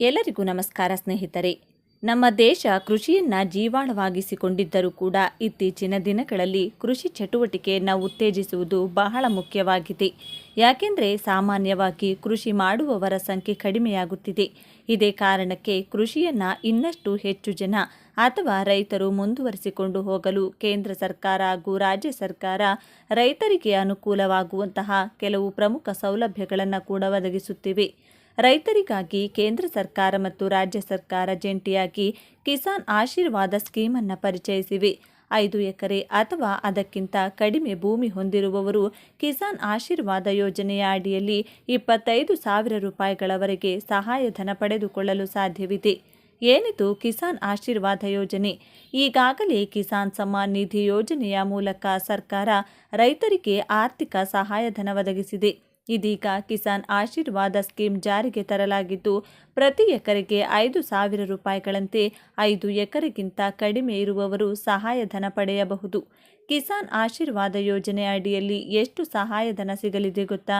ಎಲ್ಲರಿಗೂ ನಮಸ್ಕಾರ ಸ್ನೇಹಿತರೆ. ನಮ್ಮ ದೇಶ ಕೃಷಿಯನ್ನ ಜೀವಾಳವಾಗಿಸಿಕೊಂಡಿದ್ದರೂ ಕೂಡ ಇತ್ತೀಚಿನ ದಿನಗಳಲ್ಲಿ ಕೃಷಿ ಚಟುವಟಿಕೆಯನ್ನು ಉತ್ತೇಜಿಸುವುದು ಬಹಳ ಮುಖ್ಯವಾಗಿದೆ. ಯಾಕೆಂದರೆ ಸಾಮಾನ್ಯವಾಗಿ ಕೃಷಿ ಮಾಡುವವರ ಸಂಖ್ಯೆ ಕಡಿಮೆಯಾಗುತ್ತಿದೆ. ಇದೇ ಕಾರಣಕ್ಕೆ ಕೃಷಿಯನ್ನ ಇನ್ನಷ್ಟು ಹೆಚ್ಚು ಜನ ಅಥವಾ ರೈತರು ಮುಂದುವರಿಸಿಕೊಂಡು ಹೋಗಲು ಕೇಂದ್ರ ಸರ್ಕಾರ ಹಾಗೂ ರಾಜ್ಯ ಸರ್ಕಾರ ರೈತರಿಗೆ ಅನುಕೂಲವಾಗುವಂತಹ ಕೆಲವು ಪ್ರಮುಖ ಸೌಲಭ್ಯಗಳನ್ನು ಕೂಡ ಒದಗಿಸುತ್ತಿವೆ. ರೈತರಿಗಾಗಿ ಕೇಂದ್ರ ಸರ್ಕಾರ ಮತ್ತು ರಾಜ್ಯ ಸರ್ಕಾರ ಜಂಟಿಯಾಗಿ ಕಿಸಾನ್ ಆಶೀರ್ವಾದ ಸ್ಕೀಮನ್ನು ಪರಿಚಯಿಸಿವೆ. ಐದು ಎಕರೆ ಅಥವಾ ಅದಕ್ಕಿಂತ ಕಡಿಮೆ ಭೂಮಿ ಹೊಂದಿರುವವರು ಕಿಸಾನ್ ಆಶೀರ್ವಾದ ಯೋಜನೆಯ ಅಡಿಯಲ್ಲಿ ಇಪ್ಪತ್ತೈದು ಸಾವಿರ ರೂಪಾಯಿಗಳವರೆಗೆ ಸಹಾಯಧನ ಪಡೆದುಕೊಳ್ಳಲು ಸಾಧ್ಯವಿದೆ. ಏನಿದು ಕಿಸಾನ್ ಆಶೀರ್ವಾದ ಯೋಜನೆ? ಈಗಾಗಲೇ ಕಿಸಾನ್ ಸಮ್ಮಾನ್ ನಿಧಿ ಯೋಜನೆಯ ಮೂಲಕ ಸರ್ಕಾರ ರೈತರಿಗೆ ಆರ್ಥಿಕ ಸಹಾಯಧನ ಒದಗಿಸಿದೆ. ಇದೀಗ ಕಿಸಾನ್ ಆಶೀರ್ವಾದ ಸ್ಕೀಮ್ ಜಾರಿಗೆ ತರಲಾಗಿದ್ದು, ಪ್ರತಿ ಎಕರೆಗೆ ಐದು ಸಾವಿರ ರೂಪಾಯಿಗಳಂತೆ ಐದು ಎಕರೆಗಿಂತ ಕಡಿಮೆ ಇರುವವರು ಸಹಾಯಧನ ಪಡೆಯಬಹುದು. ಕಿಸಾನ್ ಆಶೀರ್ವಾದ ಯೋಜನೆ ಅಡಿಯಲ್ಲಿ ಎಷ್ಟು ಸಹಾಯಧನ ಸಿಗಲಿದೆ ಗೊತ್ತಾ?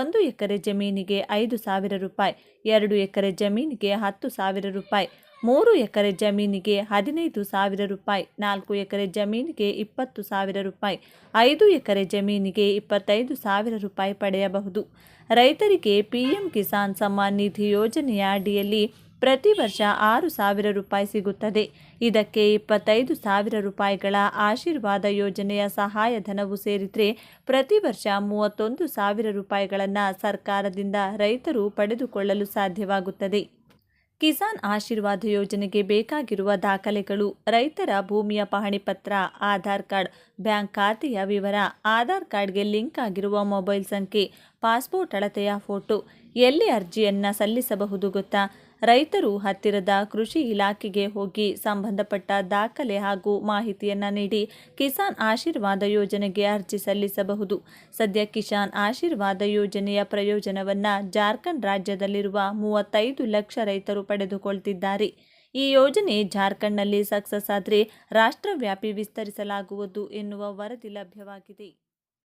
ಒಂದು ಎಕರೆ ಜಮೀನಿಗೆ ಐದು ಸಾವಿರ ರೂಪಾಯಿ, ಎರಡು ಎಕರೆ ಜಮೀನಿಗೆ ಹತ್ತು ಸಾವಿರ ರೂಪಾಯಿ. ಮೂರು ಎಕರೆ ಜಮೀನಿಗೆ ಹದಿನೈದು ಸಾವಿರ ರೂಪಾಯಿ, ನಾಲ್ಕು ಎಕರೆ ಜಮೀನಿಗೆ ಇಪ್ಪತ್ತು ಸಾವಿರ ರೂಪಾಯಿ, ಐದು ಎಕರೆ ಜಮೀನಿಗೆ ಇಪ್ಪತ್ತೈದು ಸಾವಿರ ರೂಪಾಯಿ ಪಡೆಯಬಹುದು. ರೈತರಿಗೆ ಪಿಎಂ ಕಿಸಾನ್ ಸಮ್ಮಾನ್ ನಿಧಿ ಯೋಜನೆಯ ಅಡಿಯಲ್ಲಿ ಪ್ರತಿ ವರ್ಷ ಆರು ಸಾವಿರ ರೂಪಾಯಿ ಸಿಗುತ್ತದೆ. ಇದಕ್ಕೆ ಇಪ್ಪತ್ತೈದು ಸಾವಿರ ರೂಪಾಯಿಗಳ ಆಶೀರ್ವಾದ ಯೋಜನೆಯ ಸಹಾಯಧನವು ಸೇರಿದರೆ ಪ್ರತಿ ವರ್ಷ ಮೂವತ್ತೊಂದು ಸಾವಿರ ರೂಪಾಯಿಗಳನ್ನು ಸರ್ಕಾರದಿಂದ ರೈತರು ಪಡೆದುಕೊಳ್ಳಲು ಸಾಧ್ಯವಾಗುತ್ತದೆ. ಕಿಸಾನ್ ಆಶೀರ್ವಾದ ಯೋಜನೆಗೆ ಬೇಕಾಗಿರುವ ದಾಖಲೆಗಳು, ರೈತರ ಭೂಮಿಯ ಪಹಣಿ ಪತ್ರ, ಆಧಾರ್ ಕಾರ್ಡ್, ಬ್ಯಾಂಕ್ ಖಾತೆಯ ವಿವರ, ಆಧಾರ್ ಕಾರ್ಡ್ಗೆ ಲಿಂಕ್ ಆಗಿರುವ ಮೊಬೈಲ್ ಸಂಖ್ಯೆ, ಪಾಸ್ಪೋರ್ಟ್ ಅಳತೆಯ ಫೋಟೋ, ಎಲ್ಲಿ ಅರ್ಜಿಯನ್ನು ಸಲ್ಲಿಸಬಹುದು ಗೊತ್ತಾ? ರೈತರು ಹತ್ತಿರದ ಕೃಷಿ ಇಲಾಖೆಗೆ ಹೋಗಿ ಸಂಬಂಧಪಟ್ಟ ದಾಖಲೆ ಹಾಗೂ ಮಾಹಿತಿಯನ್ನು ನೀಡಿ ಕಿಸಾನ್ ಆಶೀರ್ವಾದ ಯೋಜನೆಗೆ ಅರ್ಜಿ ಸಲ್ಲಿಸಬಹುದು. ಸದ್ಯ ಕಿಸಾನ್ ಆಶೀರ್ವಾದ ಯೋಜನೆಯ ಪ್ರಯೋಜನವನ್ನು ಜಾರ್ಖಂಡ್ ರಾಜ್ಯದಲ್ಲಿರುವ ಮೂವತ್ತೈದು ಲಕ್ಷ ರೈತರು ಪಡೆದುಕೊಳ್ತಿದ್ದಾರೆ. ಈ ಯೋಜನೆ ಜಾರ್ಖಂಡ್ನಲ್ಲಿ ಸಕ್ಸಸ್ ಆದರೆ ರಾಷ್ಟ್ರವ್ಯಾಪಿ ವಿಸ್ತರಿಸಲಾಗುವುದು ಎನ್ನುವ ವರದಿ ಲಭ್ಯವಾಗಿದೆ.